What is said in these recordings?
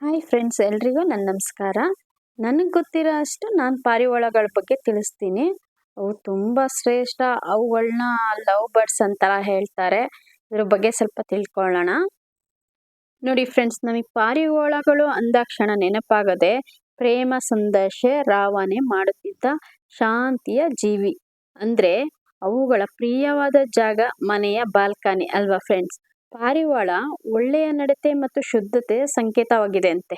Hi friends ಎಲ್ರಿಗೂ ನನ್ನ ನಮಸ್ಕಾರ. ನನಗೆ ಗೊತ್ತಿರೋ ಅಷ್ಟು ನಾನು ಪಾರಿವಾಳಗಳ ಬಗ್ಗೆ ತಿಳಿಸ್ತೀನಿ. ಅವು ತುಂಬ ಶ್ರೇಷ್ಠ ಅವುಗಳನ್ನ ಲವ್ ಬರ್ಡ್ಸ್ ಅಂತ ಹೇಳ್ತಾರೆ. ಇದ್ರ ಬಗ್ಗೆ ಸ್ವಲ್ಪ ತಿಳ್ಕೊಳ್ಳೋಣ ನೋಡಿ ಫ್ರೆಂಡ್ಸ್ ನಮಗೆ ಪಾರಿವಾಳಗಳು ಅಂದಾಕ್ಷಣ ನೆನಪಾಗದೆ ಪ್ರೇಮ ಸಂದೇಶ ರಾವಣೆ ಮಾಡುತ್ತಿದ್ದ ಶಾಂತಿಯ ಜೀವಿ. ಅಂದರೆ ಅವುಗಳ ಪ್ರಿಯವಾದ ಜಾಗ ಮನೆಯ ಬಾಲ್ಕನಿ ಅಲ್ವಾ ಫ್ರೆಂಡ್ಸ್ ಪಾರಿವಾಳ ಒಳ್ಳೆಯ ನಡತೆ ಮತ್ತು ಶುದ್ಧತೆ ಸಂಕೇತವಾಗಿದೆ ಅಂತೆ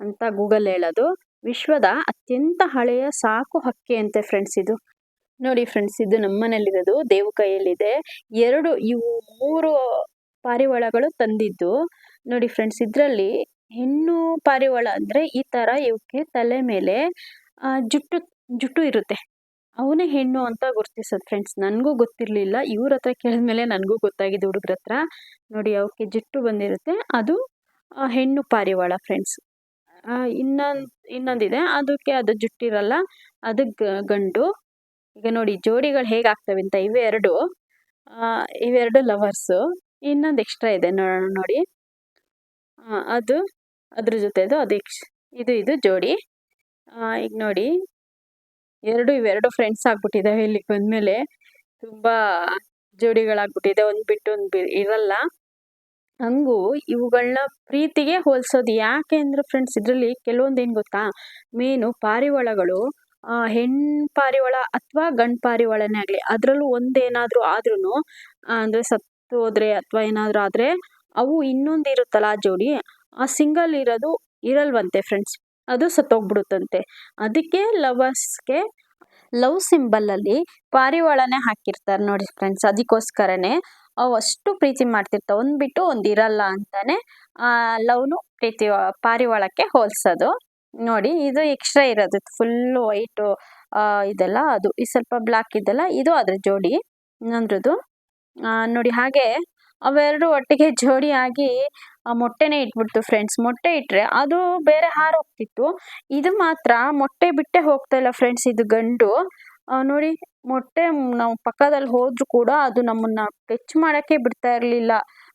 ಅಂತ ಗೂಗಲ್ ಹೇಳೋದು. ವಿಶ್ವದ ಅತ್ಯಂತ ಹಳೆಯ ಸಾಕು ಹಕ್ಕಿ ಅಂತೆ ಫ್ರೆಂಡ್ಸ್ ಇದು. ನೋಡಿ ಫ್ರೆಂಡ್ಸ್ ಇದು ನಮ್ಮನೇಲಿರೋದು ದೇವು ಕೈಯಲ್ಲಿದೆ ಎರಡು ಇವು ಮೂರು ಪಾರಿವಾಳಗಳು ತಂದಿದ್ದು. ನೋಡಿ ಫ್ರೆಂಡ್ಸ್ ಇದರಲ್ಲಿ ಹೆಣ್ಣು ಪಾರಿವಾಳ ಅಂದರೆ ಈ ಥರ ಇವಕ್ಕೆ ತಲೆ ಮೇಲೆ ಜುಟ್ಟು ಜುಟ್ಟು ಇರುತ್ತೆ. ಅವನೇ ಹೆಣ್ಣು ಅಂತ ಗುರ್ತಿಸೋದು ಫ್ರೆಂಡ್ಸ್ ನನಗೂ ಗೊತ್ತಿರಲಿಲ್ಲ. ಇವ್ರ ಹತ್ರ ಕೇಳಿದ್ಮೇಲೆ ನನಗೂ ಗೊತ್ತಾಗಿದೆ ಹುಡುಗ್ರ ಹತ್ರ. ನೋಡಿ ಅವಕ್ಕೆ ಜಿಟ್ಟು ಬಂದಿರುತ್ತೆ. ಅದು ಹೆಣ್ಣು ಪಾರಿವಾಳ ಫ್ರೆಂಡ್ಸ್ ಇನ್ನೊಂದು, ಇನ್ನೊಂದಿದೆ. ಅದಕ್ಕೆ ಅದು ಜುಟ್ಟಿರಲ್ಲ, ಅದು ಗಂಡು. ಈಗ ನೋಡಿ, ಜೋಡಿಗಳು ಹೇಗಾಗ್ತವೆ ಅಂತ ಇವೆರಡು ಇವೆರಡು ಲವರ್ಸು ಇನ್ನೊಂದು ಎಕ್ಸ್ಟ್ರಾ ಇದೆ ನೋಡೋಣ, ನೋಡಿ. ಅದು, ಅದ್ರ ಜೊತೆದು, ಅದು ಎಕ್ಸ್ ಇದು ಇದು ಜೋಡಿ. ಈಗ ನೋಡಿ ಎರಡು ಇವೆರಡು ಫ್ರೆಂಡ್ಸ್ ಆಗ್ಬಿಟ್ಟಿದ್ದಾವೆ ಇಲ್ಲಿಗೆ ಬಂದ್ಮೇಲೆ. ತುಂಬಾ ಜೋಡಿಗಳಾಗ್ಬಿಟ್ಟಿದೆ, ಒಂದ್ ಬಿಟ್ಟು ಒಂದ್ ಬಿ, ಇರಲ್ಲ. ಹಂಗೂ ಇವುಗಳನ್ನ ಪ್ರೀತಿಗೆ ಹೋಲ್ಸೋದು ಯಾಕೆ ಅಂದ್ರೆ ಫ್ರೆಂಡ್ಸ್ ಇದರಲ್ಲಿ ಕೆಲವೊಂದು ಏನು ಗೊತ್ತಾ? ಮೇನು ಪಾರಿವಾಳಗಳು ಹೆಣ್ಣು ಪಾರಿವಾಳ ಅಥವಾ ಗಂಡ್ ಪಾರಿವಾಳನೇ ಆಗಲಿ, ಅದ್ರಲ್ಲೂ ಒಂದೇನಾದ್ರೂ ಆದ್ರೂ ಅಂದ್ರೆ ಸತ್ತು ಹೋದ್ರೆ ಅಥವಾ ಏನಾದರೂ ಆದ್ರೆ, ಅವು ಇನ್ನೊಂದು ಇರುತ್ತಲ್ಲ ಆ ಜೋಡಿ, ಆ ಸಿಂಗಲ್ ಇರೋದು ಇರಲ್ವಂತೆ ಫ್ರೆಂಡ್ಸ್ ಅದು ಸತ್ತೋಗ್ಬಿಡುತ್ತಂತೆ. ಅದಕ್ಕೆ ಲವರ್ಸ್ಗೆ ಲವ್ ಸಿಂಬಲಲ್ಲಿ ಪಾರಿವಾಳನೇ ಹಾಕಿರ್ತಾರೆ ನೋಡಿ ಫ್ರೆಂಡ್ಸ್ ಅದಕ್ಕೋಸ್ಕರನೇ ಅವು ಅಷ್ಟು ಪ್ರೀತಿ ಮಾಡ್ತಿರ್ತಾವೆ. ಒಂದು ಬಿಟ್ಟು ಒಂದು ಇರಲ್ಲ ಅಂತಾನೆ ಲವ್ನು ಪ್ರೀತಿ ಪಾರಿವಾಳಕ್ಕೆ ಹೋಲ್ಸೋದು. ನೋಡಿ, ಇದು ಎಕ್ಸ್ಟ್ರಾ ಇರೋದು. ಫುಲ್ಲು ವೈಟು ಇದೆಲ್ಲ ಅದು. ಈ ಸ್ವಲ್ಪ ಬ್ಲ್ಯಾಕ್ ಇದೆಲ್ಲ. ಇದು ಅದ್ರ ಜೋಡಿ. ಇನ್ನೊಂದ್ರದ್ದು. ನೋಡಿ, ಹಾಗೆ ಅವೆರಡು ಒಟ್ಟಿಗೆ ಜೋಡಿ ಆಗಿ ಮೊಟ್ಟೆನೇ ಇಟ್ಬಿಡ್ತು ಫ್ರೆಂಡ್ಸ್ ಮೊಟ್ಟೆ ಇಟ್ಟರೆ ಅದು ಬೇರೆ ಹಾರೋಗ್ತಿತ್ತು ಇದು ಮಾತ್ರ ಮೊಟ್ಟೆ ಬಿಟ್ಟೆ ಹೋಗ್ತಾ ಇಲ್ಲ ಫ್ರೆಂಡ್ಸ್ ಇದು ಗಂಡು. ನೋಡಿ, ಮೊಟ್ಟೆ ನಾವು ಪಕ್ಕದಲ್ಲಿ ಹೋದ್ರು ಕೂಡ ಅದು ನಮ್ಮನ್ನ ಟಚ್ ಮಾಡೋಕ್ಕೆ ಬಿಡ್ತಾ ಇರಲಿಲ್ಲ.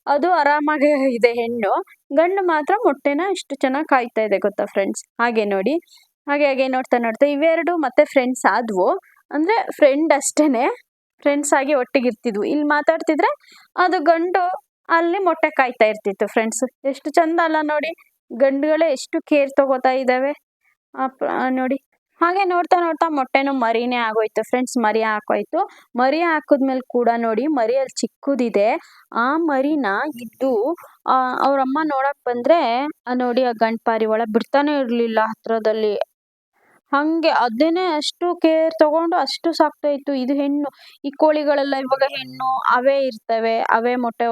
ಅದು ಆರಾಮಾಗಿ ಇದೆ ಹೆಣ್ಣು. ಗಂಡು ಮಾತ್ರ ಮೊಟ್ಟೆನ ಇಷ್ಟು ಚೆನ್ನಾಗಿ ಕಾಯ್ತಾ ಇದೆ ಗೊತ್ತಾ ಫ್ರೆಂಡ್ಸ್ ಹಾಗೆ ನೋಡಿ. ಹಾಗೆ ಹಾಗೆ ನೋಡ್ತಾ ನೋಡ್ತಾ ಇವೆರಡು ಮತ್ತೆ ಫ್ರೆಂಡ್ಸ್ ಆದವು. ಅಂದರೆ ಫ್ರೆಂಡ್ ಅಷ್ಟೇ ಫ್ರೆಂಡ್ಸ್ ಆಗಿ ಒಟ್ಟಿಗೆ ಇರ್ತಿದ್ವು ಇಲ್ಲಿ ಮಾತಾಡ್ತಿದ್ರೆ ಅದು ಗಂಡು ಅಲ್ಲಿ ಮೊಟ್ಟೆ ಕಾಯ್ತಾ ಇರ್ತಿತ್ತು ಫ್ರೆಂಡ್ಸ್ ಎಷ್ಟು ಚಂದ ಅಲ್ಲ ನೋಡಿ, ಗಂಡುಗಳೇ ಎಷ್ಟು ಕೇರ್ ತಗೋತಾ ಇದ್ದಾವೆ. ನೋಡಿ, ಹಾಗೆ ನೋಡ್ತಾ ನೋಡ್ತಾ ಮೊಟ್ಟೆನೂ ಮರಿನೇ ಆಗೋಯ್ತು ಫ್ರೆಂಡ್ಸ್ ಮರಿ ಹಾಕೋಯ್ತು. ಮರಿ ಹಾಕಿದ್ಮೇಲೆ ಕೂಡ ನೋಡಿ ಮರಿ ಅಲ್ಲಿ ಚಿಕ್ಕದಿದೆ. ಆ ಮರಿನ ಇದ್ದು ಅವ್ರಮ್ಮ ನೋಡಕ್ ಬಂದ್ರೆ ನೋಡಿ ಆ ಗಂಡ್ಪಾರಿ ಒಳಗೆ ಬಿಡ್ತಾನೆ ಇರಲಿಲ್ಲ ಹತ್ರದಲ್ಲಿ. ಹಂಗೆ ಅದನ್ನೇ ಅಷ್ಟು ಕೇರ್ ತಗೊಂಡು ಅಷ್ಟು ಸಾಕ್ತಾ ಇತ್ತು. ಇದು ಹೆಣ್ಣು, ಈ ಕೋಳಿಗಳೆಲ್ಲ ಇವಾಗ ಹೆಣ್ಣು, ಅವೇ ಇರ್ತವೆ, ಅವೇ ಮೊಟ್ಟೆ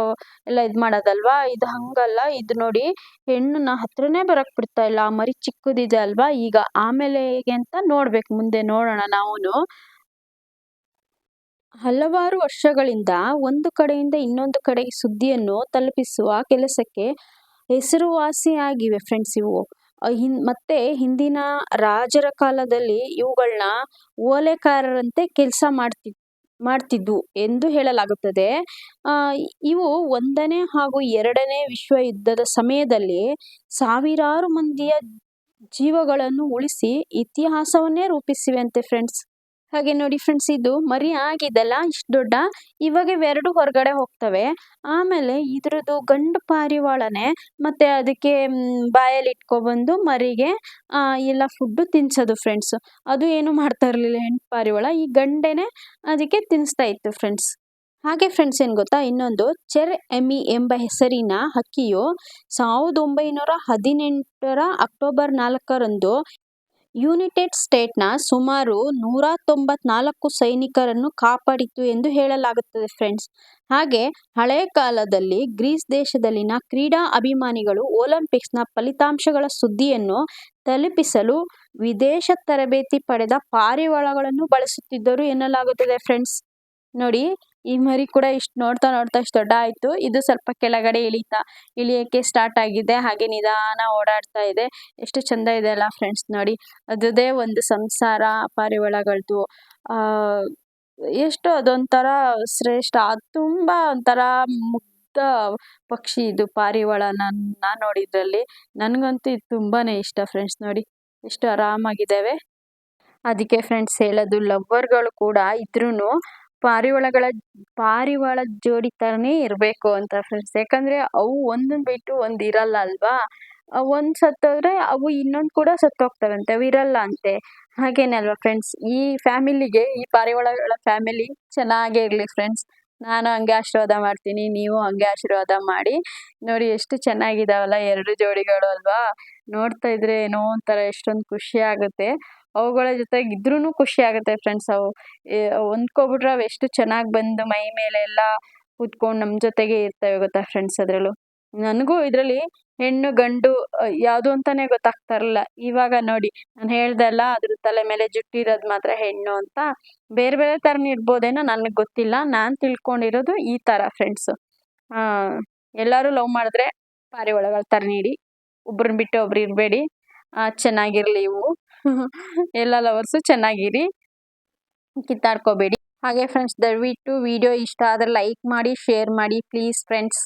ಎಲ್ಲ ಇದು ಮಾಡೋದಲ್ವಾ? ಇದು ಹಂಗಲ್ಲ. ಇದು ನೋಡಿ ಹೆಣ್ಣನ್ನ ಹತ್ರನೇ ಬರಕ್ ಬಿಡ್ತಾ ಇಲ್ಲ. ಮರಿ ಚಿಕ್ಕದಿದೆ ಅಲ್ವಾ? ಈಗ ಆಮೇಲೆ ಹೇಗೆ ಅಂತ ನೋಡ್ಬೇಕು. ಮುಂದೆ ನೋಡೋಣ ನಾವು ಹಲವಾರು ವರ್ಷಗಳಿಂದ ಒಂದು ಕಡೆಯಿಂದ ಇನ್ನೊಂದು ಕಡೆಗೆ ಸುದ್ದಿಯನ್ನು ತಲುಪಿಸುವ ಕೆಲಸಕ್ಕೆ ಹೆಸರುವಾಸಿಯಾಗಿವೆ ಫ್ರೆಂಡ್ಸ್ ಇವು. ಹಿನ್, ಮತ್ತೆ ಹಿಂದಿನ ರಾಜರ ಕಾಲದಲ್ಲಿ ಇವುಗಳನ್ನ ಓಲೆಕಾರರಂತೆ ಕೆಲಸ ಮಾಡ್ತಿ ಮಾಡ್ತಿದ್ವು ಎಂದು ಹೇಳಲಾಗುತ್ತದೆ. ಇವು ಒಂದನೇ ಹಾಗೂ ಎರಡನೇ ವಿಶ್ವ ಯುದ್ಧದ ಸಮಯದಲ್ಲಿ ಸಾವಿರಾರು ಮಂದಿಯ ಜೀವಗಳನ್ನು ಉಳಿಸಿ ಇತಿಹಾಸವನ್ನೇ ರೂಪಿಸಿವೆ ಅಂತೆ, ಫ್ರೆಂಡ್ಸ್. ಹಾಗೆ ನೋಡಿ ಫ್ರೆಂಡ್ಸ್ ಇದು ಮರಿ ಆಗಿದೆಲ್ಲ, ಇಷ್ಟು ದೊಡ್ಡ. ಇವಾಗ ಎರಡು ಹೊರಗಡೆ ಹೋಗ್ತವೆ. ಆಮೇಲೆ ಇದ್ರದ್ದು ಗಂಡು ಪಾರಿವಾಳನೇ, ಮತ್ತೆ ಅದಕ್ಕೆ ಬಾಯಲ್ಲಿ ಇಟ್ಕೊಬಂದು ಮರಿಗೆ ಎಲ್ಲ ಫುಡ್ಡು ತಿನ್ಸೋದು ಫ್ರೆಂಡ್ಸ್ ಅದು ಏನು ಮಾಡ್ತಾ ಇರಲಿಲ್ಲ ಹೆಣ್ಣು ಪಾರಿವಾಳ, ಈ ಗಂಡೆನೆ ಅದಕ್ಕೆ ತಿನ್ನಿಸ್ತಾ ಇತ್ತು ಫ್ರೆಂಡ್ಸ್ ಹಾಗೆ ಫ್ರೆಂಡ್ಸ್ ಏನು ಗೊತ್ತಾ? ಇನ್ನೊಂದು, ಚೆರ್ ಎಮಿ ಎಂಬ ಹೆಸರಿನ ಹಕ್ಕಿಯು ಸಾವಿರದ ಒಂಬೈನೂರ ಹದಿನೆಂಟರ ಅಕ್ಟೋಬರ್ ನಾಲ್ಕರಂದು ಯುನೈಟೆಡ್ ಸ್ಟೇಟ್ನ ಸುಮಾರು ನೂರ ತೊಂಬತ್ನಾಲ್ಕು ಸೈನಿಕರನ್ನು ಕಾಪಾಡಿತು ಎಂದು ಹೇಳಲಾಗುತ್ತದೆ ಫ್ರೆಂಡ್ಸ್. ಹಾಗೆ ಹಳೆಯ ಕಾಲದಲ್ಲಿ ಗ್ರೀಸ್ ದೇಶದಲ್ಲಿನ ಕ್ರೀಡಾ ಅಭಿಮಾನಿಗಳು ಒಲಿಂಪಿಕ್ಸ್ನ ಫಲಿತಾಂಶಗಳ ಸುದ್ದಿಯನ್ನು ತಲುಪಿಸಲು ವಿದೇಶ ತರಬೇತಿ ಪಡೆದ ಪಾರಿವಾಳಗಳನ್ನು ಬಳಸುತ್ತಿದ್ದರು ಎನ್ನಲಾಗುತ್ತದೆ ಫ್ರೆಂಡ್ಸ್. ನೋಡಿ ಈ ಮರಿ ಕೂಡ ಇಷ್ಟು ನೋಡ್ತಾ ನೋಡ್ತಾ ಇಷ್ಟು ದೊಡ್ಡ ಆಯ್ತು. ಇದು ಸ್ವಲ್ಪ ಕೆಳಗಡೆ ಇಳಿತಾ, ಇಳಿಯೋಕ್ಕೆ ಸ್ಟಾರ್ಟ್ ಆಗಿದೆ. ಹಾಗೆ ನಿಧಾನ ಓಡಾಡ್ತಾ ಇದೆ. ಎಷ್ಟು ಚಂದ ಇದೆ ಅಲ್ಲ ಫ್ರೆಂಡ್ಸ್ ನೋಡಿ. ಅದುದೇ ಒಂದು ಸಂಸಾರ ಪಾರಿವಾಳಗಳದ್ದು ಎಷ್ಟು ಅದೊಂಥರ ಶ್ರೇಷ್ಠ ತುಂಬ ಒಂಥರ ಪಕ್ಷಿ ಇದು ಪಾರಿವಾಳ ನನ್ನ ನಾನು ನೋಡಿದ್ರಲ್ಲಿ. ನನಗಂತೂ ಇದು ತುಂಬಾನೇ ಇಷ್ಟ ಫ್ರೆಂಡ್ಸ್ ನೋಡಿ. ಎಷ್ಟು ಆರಾಮಾಗಿದ್ದಾವೆ. ಅದಕ್ಕೆ ಫ್ರೆಂಡ್ಸ್ ಹೇಳೋದು ಲವ್ವರ್ಗಳು ಕೂಡ ಇದ್ರೂ ಪಾರಿವಾಳಗಳ, ಪಾರಿವಾಳ ಜೋಡಿ ತರನೇ ಇರಬೇಕು ಅಂತ ಫ್ರೆಂಡ್ಸ್ ಯಾಕಂದ್ರೆ ಅವು ಒಂದನ್ನು ಬಿಟ್ಟು ಒಂದ್ ಇರಲ್ಲ ಅಲ್ವಾ? ಒಂದು ಸತ್ತೋದ್ರೆ ಅವು ಇನ್ನೊಂದು ಕೂಡ ಸತ್ತೋಗ್ತವಂತೆ ಅವು ಇರಲ್ಲ ಅಂತೆ. ಹಾಗೇನಲ್ವಾ ಫ್ರೆಂಡ್ಸ್ ಈ ಫ್ಯಾಮಿಲಿಗೆ ಈ ಪಾರಿವಾಳಗಳ ಫ್ಯಾಮಿಲಿ ಚೆನ್ನಾಗೇ ಇರಲಿ ಫ್ರೆಂಡ್ಸ್ ನಾನು ಹಂಗೆ ಆಶೀರ್ವಾದ ಮಾಡ್ತೀನಿ, ನೀವು ಹಂಗೆ ಆಶೀರ್ವಾದ ಮಾಡಿ. ನೋಡಿ ಎಷ್ಟು ಚೆನ್ನಾಗಿದಾವಲ್ಲ ಎರಡು ಜೋಡಿಗಳು ಅಲ್ವಾ? ನೋಡ್ತಾ ಇದ್ರೆ ಏನೋ ಒಂಥರ ಎಷ್ಟೊಂದು ಖುಷಿ ಆಗುತ್ತೆ. ಅವುಗಳ ಜೊತೆಗೆ ಇದ್ರೂ ಖುಷಿ ಆಗುತ್ತೆ ಫ್ರೆಂಡ್ಸ್ ಅವು ಹೊಂದ್ಕೊಬಿಟ್ರೆ ಅವು ಎಷ್ಟು ಚೆನ್ನಾಗಿ ಬಂದು ಮೈ ಮೇಲೆ ಎಲ್ಲ ಕೂತ್ಕೊಂಡು ನಮ್ಮ ಜೊತೆಗೆ ಇರ್ತವೆ ಗೊತ್ತಾ ಫ್ರೆಂಡ್ಸ್ ಅದರಲ್ಲೂ. ನನಗೂ ಇದರಲ್ಲಿ ಹೆಣ್ಣು, ಗಂಡು ಯಾವುದು ಅಂತಾನೆ ಗೊತ್ತಾಗ್ತಾ ಇರಲಿಲ್ಲ ಇವಾಗ ನೋಡಿ, ನಾನು ಹೇಳ್ದೆ ಅಲ್ಲ ಅದ್ರ ತಲೆ ಮೇಲೆ ಜುಟ್ಟಿರೋದು ಮಾತ್ರ ಹೆಣ್ಣು ಅಂತ. ಬೇರೆ ಬೇರೆ ಥರನೂ ಇರ್ಬೋದೇನೋ ನನಗೆ ಗೊತ್ತಿಲ್ಲ. ನಾನು ತಿಳ್ಕೊಂಡಿರೋದು ಈ ಥರ ಫ್ರೆಂಡ್ಸು ಎಲ್ಲರೂ ಲವ್ ಮಾಡಿದ್ರೆ ಪಾರಿವಾಳಗಳ ಥರ ನೀಡಿ. ಒಬ್ರನ್ನ ಬಿಟ್ಟು ಒಬ್ರು ಇರಬೇಡಿ. ಚೆನ್ನಾಗಿರಲಿ ಇವು. ಎಲ್ಲ ಲವರ್ಸು ಚೆನ್ನಾಗಿರಿ. ಕಿತ್ತಾಡ್ಕೋಬೇಡಿ. ಹಾಗೆ ಫ್ರೆಂಡ್ಸ್ ದಯವಿಟ್ಟು ವಿಡಿಯೋ ಇಷ್ಟ ಆದರೆ ಲೈಕ್ ಮಾಡಿ ಶೇರ್ ಮಾಡಿ ಪ್ಲೀಸ್ ಫ್ರೆಂಡ್ಸ್